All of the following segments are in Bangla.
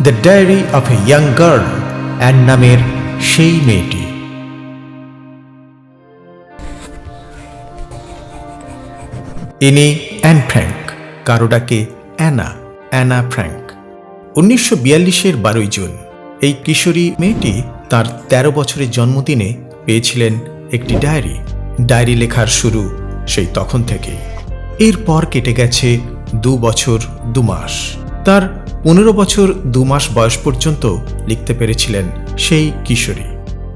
The diary of a young girl Anne নামের সেই মেয়েটি। ইনি অ্যান ফ্র্যাঙ্ক, কারও ডাকে অ্যানা অ্যানা ফ্র্যাঙ্ক। উনিশশো বিয়াল্লিশের বারোই জুন, এই কিশোরী মেয়েটি তার ১৩ বছরের জন্মদিনে পেয়েছিলেন একটি ডায়েরি। ডায়েরি লেখার শুরু সেই তখন থেকেই। এরপর কেটে গেছে দু বছর, দু মাস। তার পনেরো বছর দু মাস বয়স পর্যন্ত লিখতে পেরেছিলেন সেই কিশোরী।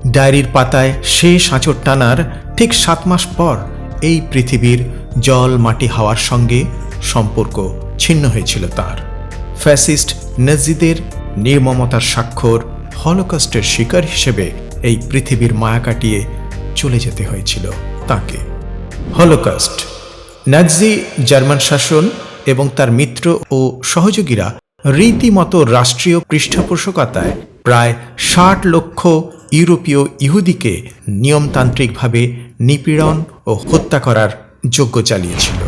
ডায়েরির পাতায় শেষ আঁচড় টানার ঠিক সাত মাস পর এই পৃথিবীর জল মাটি হাওয়ার সঙ্গে সম্পর্ক ছিন্ন হয়েছিল তার। ফ্যাসিস্ট নাজিদের নির্মমতার স্বাক্ষর হলোকস্টের শিকার হিসেবে এই পৃথিবীর মায়া কাটিয়ে চলে যেতে হয়েছিল তাকে। হলোকস্ট নাজি জার্মান শাসন এবং তার মিত্র ও সহযোগীরা রীতিমতো রাষ্ট্রীয় পৃষ্ঠপোষকতায় প্রায় ষাট লক্ষ ইউরোপীয় ইহুদিকে নিয়মতান্ত্রিকভাবে নিপীড়ন ও হত্যা করার যোগ্য চালিয়েছিল।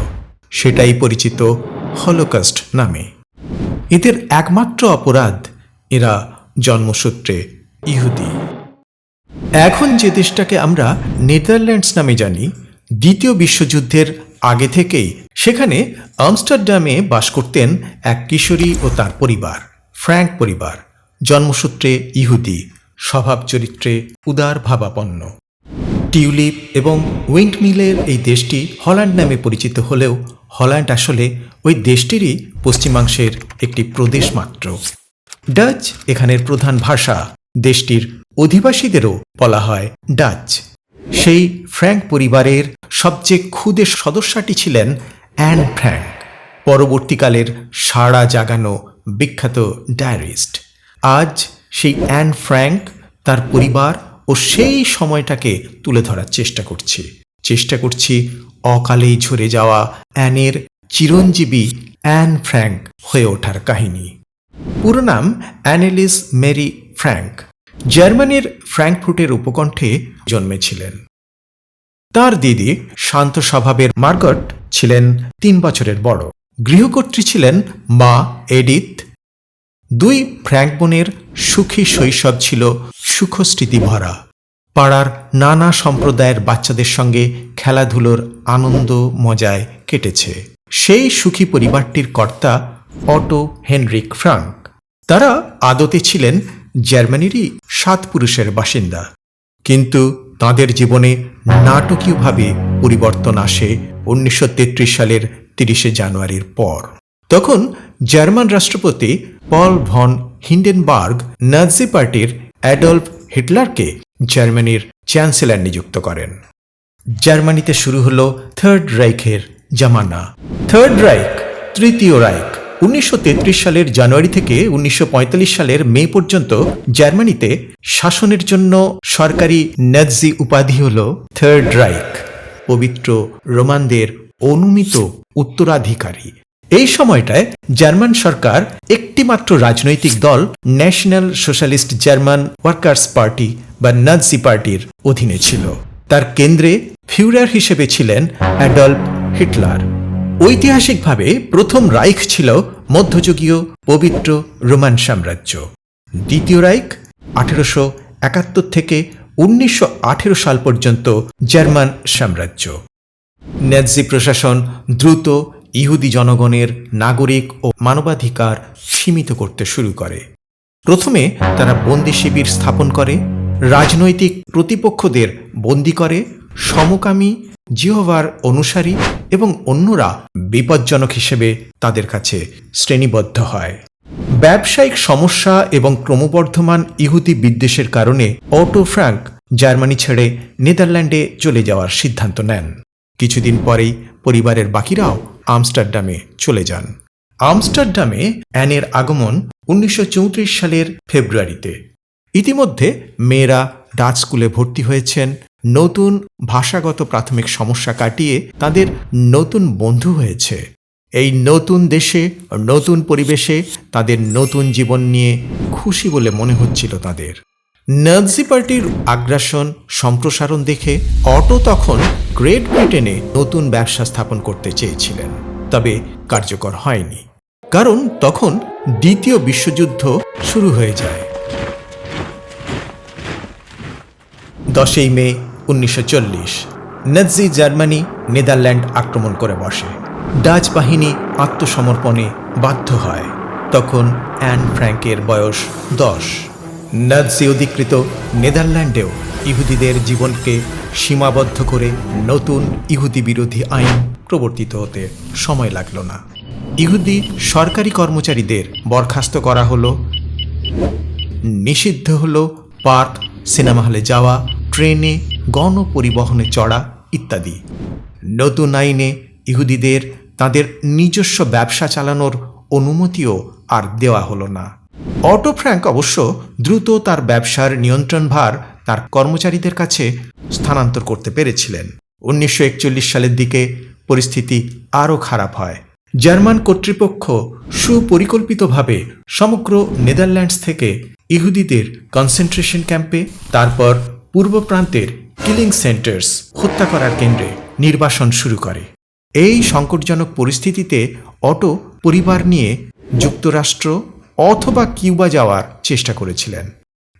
সেটাই পরিচিত হলোকাস্ট নামে। এদের একমাত্র অপরাধ এরা জন্মসূত্রে ইহুদি। এখন যে দেশটাকে আমরা নেদারল্যান্ডস নামে জানি, দ্বিতীয় বিশ্বযুদ্ধের আগে থেকেই সেখানে আমস্টারডামে বাস করতেন এক কিশোরী ও তার পরিবার, ফ্র্যাঙ্ক পরিবার। জন্মসূত্রে ইহুদি স্বভাব চরিত্রে উদার ভাবাপন্ন। টিউলিপ এবং উইন্ডমিলের এই দেশটি হল্যান্ড নামে পরিচিত হলেও হল্যান্ড আসলে ওই দেশটিরই পশ্চিমাংশের একটি প্রদেশ মাত্র। ডাচ এখানের প্রধান ভাষা। দেশটির অধিবাসীদেরও বলা হয় ডাচ। সেই ফ্র্যাঙ্ক পরিবারের সবচেয়ে ক্ষুদে সদস্যটি ছিলেন অ্যান ফ্র্যাঙ্ক, পরবর্তীকালের সাড়া জাগানো বিখ্যাত ডায়ারিস্ট। আজ সেই অ্যান ফ্র্যাঙ্ক তার পরিবার ও সেই সময়টাকে তুলে ধরার চেষ্টা করছি। চেষ্টা করছি অকালেই ঝরে যাওয়া অ্যানের চিরঞ্জীবী অ্যান ফ্র্যাঙ্ক হয়ে ওঠার কাহিনী। পুরো নাম অ্যানেলিস মেরি ফ্র্যাঙ্ক। জার্মানির ফ্র্যাঙ্কফুটের উপকণ্ঠে জন্মেছিলেন। তার দিদি শান্ত স্বভাবের মার্গট ছিলেন তিন বছরের বড়। গৃহকর্ত্রী ছিলেন মা এডিথ। দুই ফ্র্যাঙ্ক বোনের সুখী শৈশব ছিল সুখস্মৃতি ভরা পাড়ার নানা সম্প্রদায়ের বাচ্চাদের সঙ্গে খেলাধুলোর আনন্দ মজায় কেটেছে। সেই সুখী পরিবারটির কর্তা অটো হেনরিক ফ্রাঙ্ক তারা আদতে ছিলেন জার্মানিরই সাত পুরুষের বাসিন্দা। কিন্তু তাদের জীবনে নাটকীয়ভাবে পরিবর্তন আসে উনিশশো তেত্রিশ সালের তিরিশে জানুয়ারির পর। তখন জার্মান রাষ্ট্রপতি পল ভন হিন্ডেনবার্গ নাজি পার্টির অ্যাডলফ হিটলারকে জার্মানির চ্যান্সেলর নিযুক্ত করেন। জার্মানিতে শুরু হল থার্ড রাইখের জামানা। থার্ড রাইক তৃতীয় রাইক উনিশশো তেত্রিশ সালের জানুয়ারি থেকে উনিশশো পঁয়তাল্লিশ সালের মে পর্যন্ত জার্মানিতে শাসনের জন্য সরকারি নাজি উপাধি হল থার্ড রাইক, পবিত্র রোমানদের অনুমিত উত্তরাধিকারী। এই সময়টায় জার্মান সরকার একটিমাত্র রাজনৈতিক দল national socialist German workers party বা নাজি পার্টির অধীনে ছিল। তার কেন্দ্রে ফিউরার হিসেবে ছিলেন অ্যাডলফ হিটলার। ঐতিহাসিকভাবে প্রথম রাইখ ছিল মধ্যযুগীয় পবিত্র রোমান সাম্রাজ্য। দ্বিতীয় রাইখ আঠেরোশো একাত্তর থেকে উনিশশো আঠেরো সাল পর্যন্ত জার্মান সাম্রাজ্য। ন্যাজি প্রশাসন দ্রুত ইহুদি জনগণের নাগরিক ও মানবাধিকার সীমিত করতে শুরু করে। প্রথমে তারা বন্দি শিবির স্থাপন করে, রাজনৈতিক প্রতিপক্ষদের বন্দি করে, সমকামী জিহোভার অনুসারী এবং অন্যরা বিপজ্জনক হিসেবে তাদের কাছে শ্রেণীবদ্ধ হয়। ব্যবসায়িক সমস্যা এবং ক্রমবর্ধমান ইহুদি বিদ্বেষের কারণে অটো ফ্র্যাঙ্ক জার্মানি ছেড়ে নেদারল্যান্ডে চলে যাওয়ার সিদ্ধান্ত নেন। কিছুদিন পরেই পরিবারের বাকিরাও আমস্টারডামে চলে যান। আমস্টারডামে অ্যানের আগমন উনিশশো চৌত্রিশ সালের ফেব্রুয়ারিতে। ইতিমধ্যে মেয়েরা ডাচ স্কুলে ভর্তি হয়েছেন নতুন ভাষাগত প্রাথমিক সমস্যা কাটিয়ে তাদের নতুন বন্ধু হয়েছে। এই নতুন দেশে, নতুন পরিবেশে তাদের নতুন জীবন নিয়ে খুশি বলে মনে হচ্ছিল তাদের। নাজি পার্টির আগ্রাসন, সম্প্রসারণ দেখে অটো তখন গ্রেট ব্রিটেনে নতুন ব্যবসা স্থাপন করতে চেয়েছিলেন। তবে কার্যকর হয়নি। কারণ তখন দ্বিতীয় বিশ্বযুদ্ধ শুরু হয়ে যায়। দশই মে উনিশশো নাজি জার্মানি নেদারল্যান্ড আক্রমণ করে বসে। ডাচ বাহিনী আত্মসমর্পণে বাধ্য হয়। তখন অ্যান ফ্র্যাঙ্কের বয়স দশ। নাজি অধিকৃত নেদারল্যান্ডেও ইহুদিদের জীবনকে সীমাবদ্ধ করে নতুন ইহুদি বিরোধী আইন প্রবর্তিত হতে সময় লাগল না। ইহুদি সরকারি কর্মচারীদের বরখাস্ত করা হলো। নিষিদ্ধ হল পার্ক সিনেমা হলে যাওয়া, ট্রেনে গণপরিবহনে চড়া ইত্যাদি। নতুন আইনে ইহুদিদের তাদের নিজস্ব ব্যবসা চালানোর অনুমতিও আর দেওয়া হলো না। অটো ফ্র্যাঙ্ক অবশ্য দ্রুত তার ব্যবসার নিয়ন্ত্রণভার তার কর্মচারীদের কাছে স্থানান্তর করতে পেরেছিলেন। উনিশশো একচল্লিশ সালের দিকে পরিস্থিতি আরও খারাপ হয়। জার্মান কর্তৃপক্ষ সুপরিকল্পিতভাবে সমগ্র নেদারল্যান্ডস থেকে ইহুদিদের কনসেন্ট্রেশন ক্যাম্পে, তারপর পূর্ব প্রান্তের কিলিং সেন্টার্স হত্যা করার কেন্দ্রে নির্বাসন শুরু করে। এই সংকটজনক পরিস্থিতিতে অটো পরিবার নিয়ে যুক্তরাষ্ট্র অথবা কিউবা যাওয়ার চেষ্টা করেছিলেন।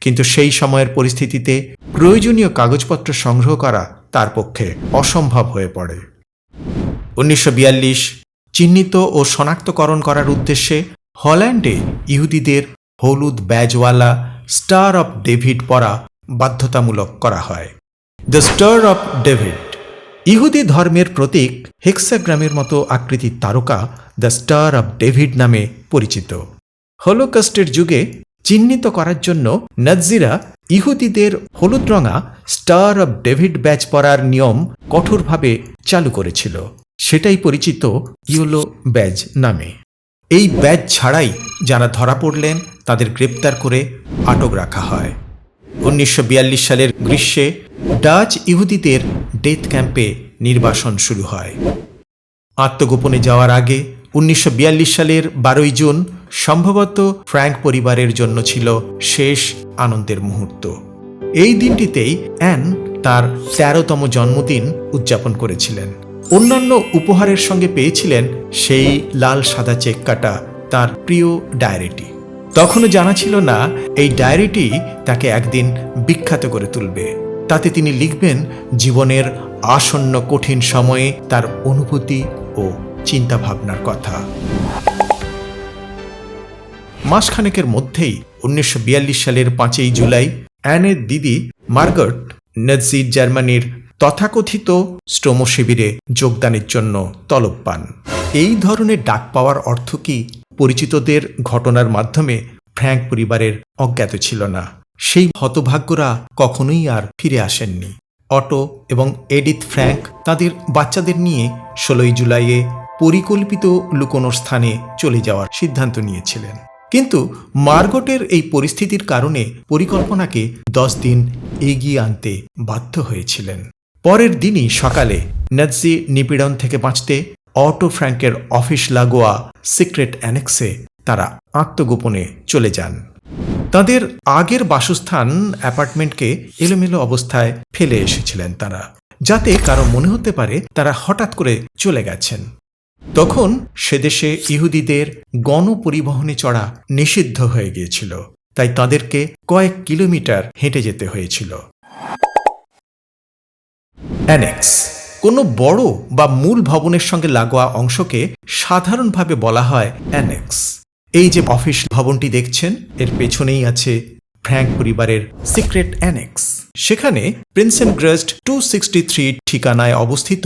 কিন্তু সেই সময়ের পরিস্থিতিতে প্রয়োজনীয় কাগজপত্র সংগ্রহ করা তার পক্ষে অসম্ভব হয়ে পড়ে। উনিশশো বিয়াল্লিশ, চিহ্নিত ও শনাক্তকরণ করার উদ্দেশ্যে হল্যান্ডে ইহুদিদের হলুদ ব্যাজওয়ালা স্টার অফ ডেভিড পরা বাধ্যতামূলক করা হয়। দ্য স্টার অফ ডেভিড ইহুদি ধর্মের প্রতীক, হেক্সাগ্রামের মতো আকৃতির তারকা দ্য স্টার অফ ডেভিড নামে পরিচিত। হলোকাস্টের যুগে চিহ্নিত করার জন্য নাজিরা ইহুদিদের হলুদ রঙা স্টার অফ ডেভিড ব্যাচ পরার নিয়ম কঠোরভাবে চালু করেছিল। সেটাই পরিচিত ইয়োলো ব্যাজ নামে। এই ব্যাজ ছাড়াই যারা ধরা পড়লেন, তাদের গ্রেপ্তার করে আটক রাখা হয়। উনিশশো বিয়াল্লিশ সালের গ্রীষ্মে ডাচ ইহুদিদের ডেথ ক্যাম্পে নির্বাসন শুরু হয়। আত্মগোপনে যাওয়ার আগে উনিশশো বিয়াল্লিশ সালের বারোই জুন সম্ভবত ফ্র্যাঙ্ক পরিবারের জন্য ছিল শেষ আনন্দের মুহূর্ত। এই দিনটিতেই অ্যান তার তেরোতম জন্মদিন উদযাপন করেছিলেন। অন্যান্য উপহারের সঙ্গে পেয়েছিলেন সেই লাল সাদা চেক কাটা তার প্রিয় ডায়েরিটি। তখনও জানা ছিল না, এই ডায়েরিটি তাকে একদিন বিখ্যাত করে তুলবে। তাতে তিনি লিখবেন, জীবনের আসন্ন কঠিন সময়ে তার অনুভূতি ও চিন্তাভাবনার কথা। মাসখানেকের মধ্যেই উনিশশো বিয়াল্লিশ সালের পাঁচই জুলাই অ্যানের দিদি মার্গট নাজি জার্মানির তথাকথিত শ্রম শিবিরে যোগদানের জন্য তলব পান। এই ধরনের ডাক পাওয়ার অর্থ কি পরিচিতদের ঘটনার মাধ্যমে ফ্র্যাঙ্ক পরিবারের অজ্ঞাত ছিল না। সেই হতভাগ্যরা কখনোই আর ফিরে আসেননি। অটো এবং এডিথ ফ্র্যাঙ্ক তাদের বাচ্চাদের নিয়ে ষোলোই জুলাইয়ে পরিকল্পিত লুকোনোর স্থানে চলে যাওয়ার সিদ্ধান্ত নিয়েছিলেন। কিন্তু মার্গটের এই পরিস্থিতির কারণে পরিকল্পনাকে দশ দিন এগিয়ে আনতে বাধ্য হয়েছিলেন। পরের দিনই সকালে নাজি নিপীড়ন থেকে বাঁচতে অটো ফ্র্যাঙ্কের অফিস লাগোয়া সিক্রেট অ্যানেক্সে তারা আত্মগোপনে চলে যান। তাদের আগের বাসস্থান অ্যাপার্টমেন্টকে এলোমেলো অবস্থায় ফেলে এসেছিলেন তারা, যাতে কারও মনে হতে পারে তারা হঠাৎ করে চলে গেছেন। তখন সেদেশে ইহুদিদের গণপরিবহনে চড়া নিষিদ্ধ হয়ে গিয়েছিল, তাই তাদেরকে কয়েক কিলোমিটার হেঁটে যেতে হয়েছিল। অ্যানেক্স কোনো বড় বা মূল ভবনের সঙ্গে লাগোয়া অংশকে সাধারণভাবে বলা হয় অ্যানেক্স। এই যে অফিস ভবনটি দেখছেন, এর পেছনেই আছে ফ্র্যাঙ্ক পরিবারের সিক্রেট অ্যানেক্স। সেখানে Prinsengracht two sixty three ঠিকানায় অবস্থিত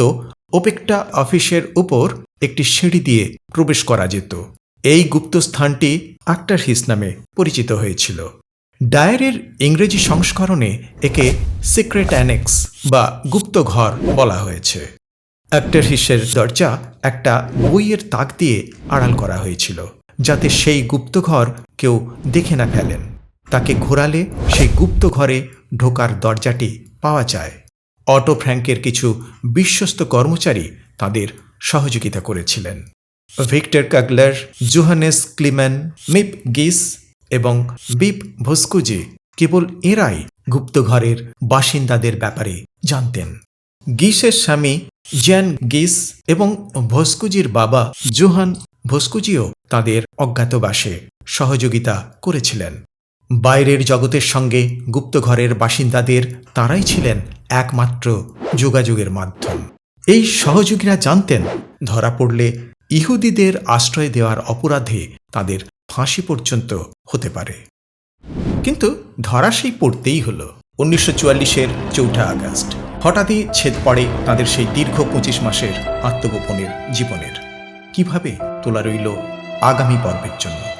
ওপেকটা অফিসের উপর একটি সিঁড়ি দিয়ে প্রবেশ করা যেত। এই গুপ্ত স্থানটি আক্টার হিস নামে পরিচিত হয়েছিল। ডায়ের ইংরেজি সংস্করণে একে সিক্রেট অ্যানেক্স বা গুপ্ত ঘর বলা হয়েছে। অ্যাক্টার হিসের দরজা একটা বইয়ের তাক দিয়ে আড়াল করা হয়েছিল, যাতে সেই গুপ্তঘর কেউ দেখে না ফেলেন। তাকে ঘোরালে সেই গুপ্ত ঘরে ঢোকার দরজাটি পাওয়া যায়। অটো ফ্র্যাঙ্কের কিছু বিশ্বস্ত কর্মচারী তাদের সহযোগিতা করেছিলেন। Victor Kugler, Johannes Kleiman, Miep Gies এবং বিপ ভস্কুজি কেবল এরাই গুপ্তঘরের বাসিন্দাদের ব্যাপারে জানতেন। গিসের স্বামী জ্যান গিস এবং ভস্কুজির বাবা জোহান ভস্কুজিও তাদের অজ্ঞাতবাসে সহযোগিতা করেছিলেন। বাইরের জগতের সঙ্গে গুপ্তঘরের বাসিন্দাদের তারাই ছিলেন একমাত্র যোগাযোগের মাধ্যম। এই সহযোগীরা জানতেন, ধরা পড়লে ইহুদিদের আশ্রয় দেওয়ার অপরাধে তাদের ফাঁসি পর্যন্ত হতে পারে। কিন্তু ধরা সেই পড়তেই হলো। উনিশশো চুয়াল্লিশের চৌঠা আগস্ট। হঠাৎই ছেদ পড়ে তাদের সেই দীর্ঘ পঁচিশ মাসের আত্মগোপনের জীবনের। কীভাবে তোলা রইল আগামী পর্বের জন্য?